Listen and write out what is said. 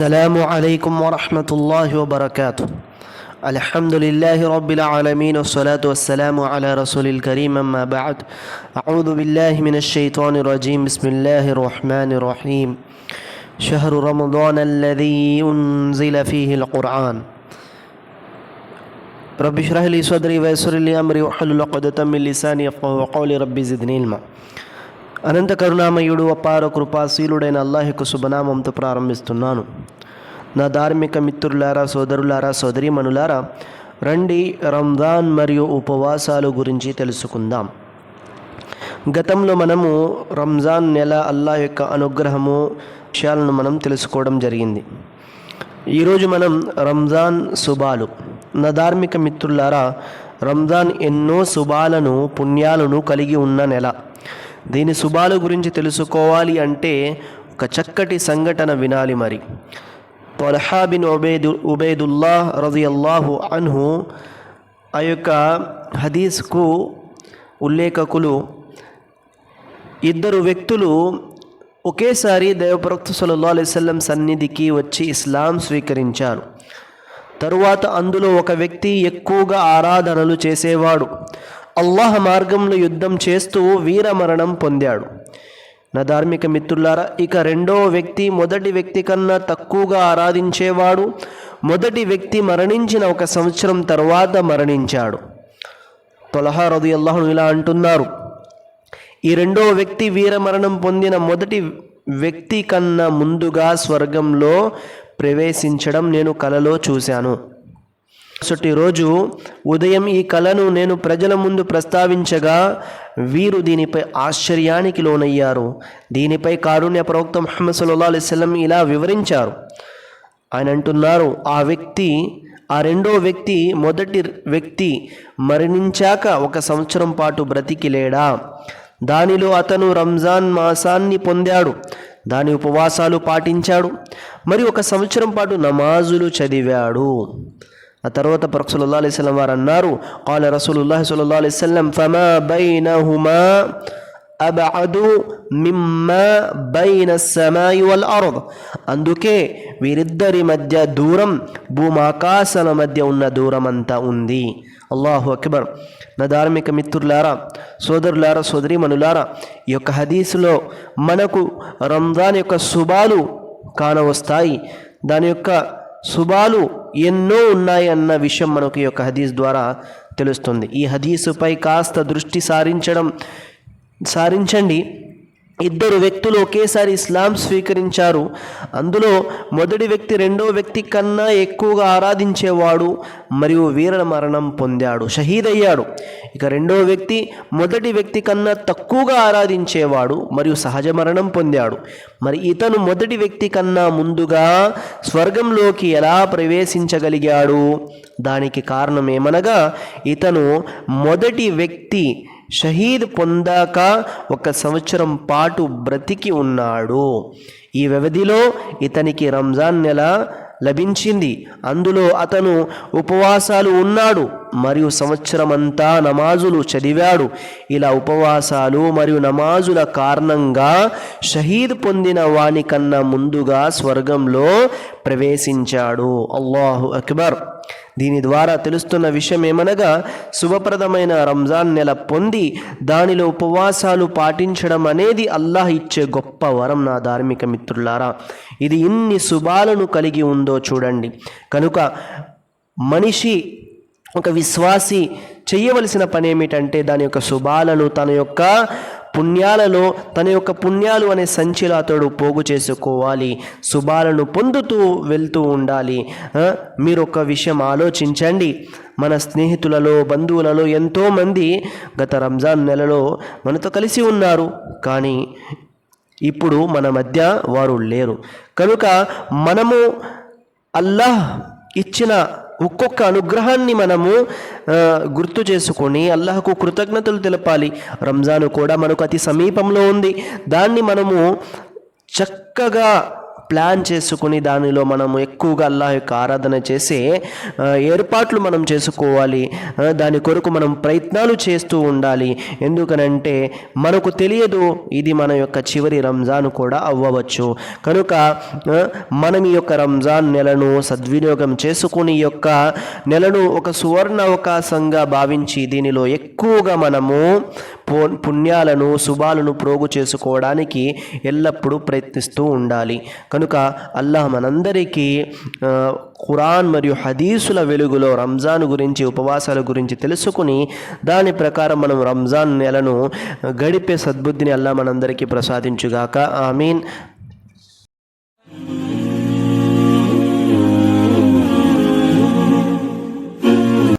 السلام عليكم ورحمة الله وبركاته. الحمد لله رب العالمين والصلاة والسلام على رسول الكريم أما بعد. أعوذ بالله من الشيطان الرجيم. بسم الله الرحمن الرحيم. شهر رمضان الذي أنزل فيه القرآن. رب اشرح لي صدري ويسر لي أمري واحلل عقدة من لساني يفقهوا قولي. ربي زدني علما. అనంత కరుణామయుడు అపార కృపాశీలుడైన అల్లాహ్ యొక్క శుభనామంతో ప్రారంభిస్తున్నాను. నా ధార్మిక మిత్రులారా సోదరులారా సోదరీమణులారా రండి రంజాన్ మరియు ఉపవాసాలు గురించి తెలుసుకుందాం. గతంలో మనము రంజాన్ నెల అల్లాహ్ యొక్క అనుగ్రహము విషయాలను మనం తెలుసుకోవడం జరిగింది. ఈరోజు మనం రంజాన్ శుభాలు. నా ధార్మిక మిత్రులారా రంజాన్ ఎన్నో శుభాలను పుణ్యాలను కలిగి ఉన్న నెల. దీని శుభాలు గురించి తెలుసుకోవాలి అంటే ఒక చక్కటి సంఘటన వినాలి మరి. తొలహా బిన్ ఉబేదు ఉబేదుల్లాహ్ రజియల్లాహు అన్హు ఆ యొక్క హదీస్కు ఉల్లేఖకులు ఇద్దరు వ్యక్తులు ఒకేసారి దేవప్రవక్త సల్లల్లాహు అలైవల్లం సన్నిధికి వచ్చి ఇస్లాం స్వీకరించారు. తరువాత అందులో ఒక వ్యక్తి ఎక్కువగా ఆరాధనలు చేసేవాడు. అల్లాహ్ మార్గంలో యుద్ధం చేస్తూ వీరమరణం పొందాడు. నా ధార్మిక మిత్రులారా ఇక రెండో వ్యక్తి మొదటి వ్యక్తి కన్నా తక్కువగా ఆరాధించేవాడు మొదటి వ్యక్తి మరణించిన ఒక సంవత్సరం తర్వాత మరణించాడు. తొలహా రది అల్లాహను ఇలా అంటున్నారు. ఈ రెండో వ్యక్తి వీరమరణం పొందిన మొదటి వ్యక్తి కన్నా ముందుగా స్వర్గంలో ప్రవేశించడం నేను కలలో చూశాను. మరుసటి రోజు ఉదయం ఈ కళను నేను ప్రజల ముందు ప్రస్తావించగా వీరు దీనిపై ఆశ్చర్యానికి లోనయ్యారు. దీనిపై కారుణ్య ప్రవక్త ముహమ్మద్ సల్లా ఇలా వివరించారు. ఆయన అంటున్నారు ఆ వ్యక్తి ఆ రెండో వ్యక్తి మొదటి వ్యక్తి మరణించాక ఒక సంవత్సరం పాటు బ్రతికిలేడా? దానిలో అతను రంజాన్ మాసాన్ని పొందాడు దాని ఉపవాసాలు పాటించాడు మరి ఒక సంవత్సరం పాటు నమాజులు చదివాడు. ఆ తర్వాత ప్రొఫెసర్ సల్లల్లాహు అలైహి వారు అన్నారు కాల రసూలుల్లాహి సల్లల్లాహు అలైస్లం వసల్లం ఫమా బైనహుమా అబఅదు మిమ్మా బైన సమాయి వల్ అర్ద్. అందుకే వీరిద్దరి మధ్య దూరం భూమాకాశాల మధ్య ఉన్న దూరం అంతా ఉంది. అల్లాహు అక్బర్. నా ధార్మిక మిత్రులారా సోదరులారా సోదరీమణులారా ఈ యొక్క హదీసులో మనకు రంజాన్ యొక్క శుభాలు కానవస్తాయి. దాని యొక్క శుభాలు ఎన్నో ఉన్నాయి అన్న విషయం మనకు ఈ యొక్క హదీస్ ద్వారా తెలుస్తుంది. ఈ హదీసుపై కాస్త దృష్టి సారించడం సారించండి. ఇద్దరు వ్యక్తులు ఒకేసారి ఇస్లాం స్వీకరించారు. అందులో మొదటి వ్యక్తి రెండో వ్యక్తి కన్నా ఎక్కువగా ఆరాధించేవాడు మరియు వీర మరణం పొందాడు షహీద్ అయ్యాడు ఇక రెండో వ్యక్తి మొదటి వ్యక్తి కన్నా తక్కువగా ఆరాధించేవాడు మరియు సహజ మరణం పొందాడు. మరి ఇతను మొదటి వ్యక్తి కన్నా ముందుగా స్వర్గంలోకి ఎలా ప్రవేశించగలిగాడు? దానికి కారణం ఏమనగా ఇతను మొదటి వ్యక్తి షహీద్ పొందాక ఒక సంవత్సరం పాటు బ్రతికి ఉన్నాడు. ఈ వ్యవధిలో ఇతనికి రంజాన్ నెల లభించింది. అందులో అతను ఉపవాసాలు ఉన్నాడు మరియు సంవత్సరమంతా నమాజులు చదివాడు. ఇలా ఉపవాసాలు మరియు నమాజుల కారణంగా షహీద్ పొందిన వాని కన్నా ముందుగా స్వర్గంలో ప్రవేశించాడు. అల్లాహు అక్బర్. దీని ద్వారా తెలుస్తున్న విషయం ఏమనగా శుభప్రదమైన రంజాన్ నెల పొంది దానిలో ఉపవాసాలు పాటించడం అనేది అల్లాహ్ ఇచ్చే గొప్ప వరం నా ధార్మిక మిత్రులారా. ఇది ఇన్ని శుభాలను కలిగి ఉందో చూడండి. కనుక మనిషి ఒక విశ్వాసి చేయవలసిన పని ఏమిటంటే దాని యొక్క శుభాలను తన యొక్క పుణ్యాలలో తన యొక్క పుణ్యాలు అనే సంచిలో అతడు పోగు చేసుకోవాలి. శుభాలను పొందుతూ వెళ్తూ ఉండాలి. మీరు ఒక విషయం ఆలోచించండి. మన స్నేహితులలో బంధువులలో ఎంతోమంది గత రంజాన్ నెలలో మనతో కలిసి ఉన్నారు. కానీ ఇప్పుడు మన మధ్య వారు లేరు. కనుక మనము అల్లాహ్ ఇచ్చిన ఒక్కొక్క అనుగ్రహాన్ని మనము గుర్తు చేసుకొని అల్లాహకు కృతజ్ఞతలు తెలపాలి. రంజాను కూడా మనకు అతి సమీపంలో ఉంది. దాన్ని మనము చక్కగా ప్లాన్ చేసుకుని దానిలో మనం ఎక్కువగా అల్లాహ్ యొక్క ఆరాధన చేసే ఏర్పాట్లు మనం చేసుకోవాలి. దాని కొరకు మనం ప్రయత్నాలు చేస్తూ ఉండాలి. ఎందుకనంటే మనకు తెలియదు ఇది మన యొక్క చివరి రంజాన్ కూడా అవ్వవచ్చు. కనుక మనం ఈ యొక్క రంజాన్ నెలను సద్వినియోగం చేసుకుని ఈ యొక్క నెలను ఒక సువర్ణ అవకాశంగా భావించి దీనిలో ఎక్కువగా మనము పుణ్యాలను శుభాలను ప్రోగు చేసుకోవడానికి ఎల్లప్పుడూ ప్రయత్నిస్తూ ఉండాలి. కనుక అల్లాహ్ మనందరికీ ఖురాన్ మరియు హదీసుల వెలుగులో రంజాన్ గురించి ఉపవాసాల గురించి తెలుసుకుని దాని ప్రకారం మనం రంజాన్ నెలను గడిపే సద్బుద్ధిని అల్లా మనందరికీ ప్రసాదించుగాక. ఆమీన్.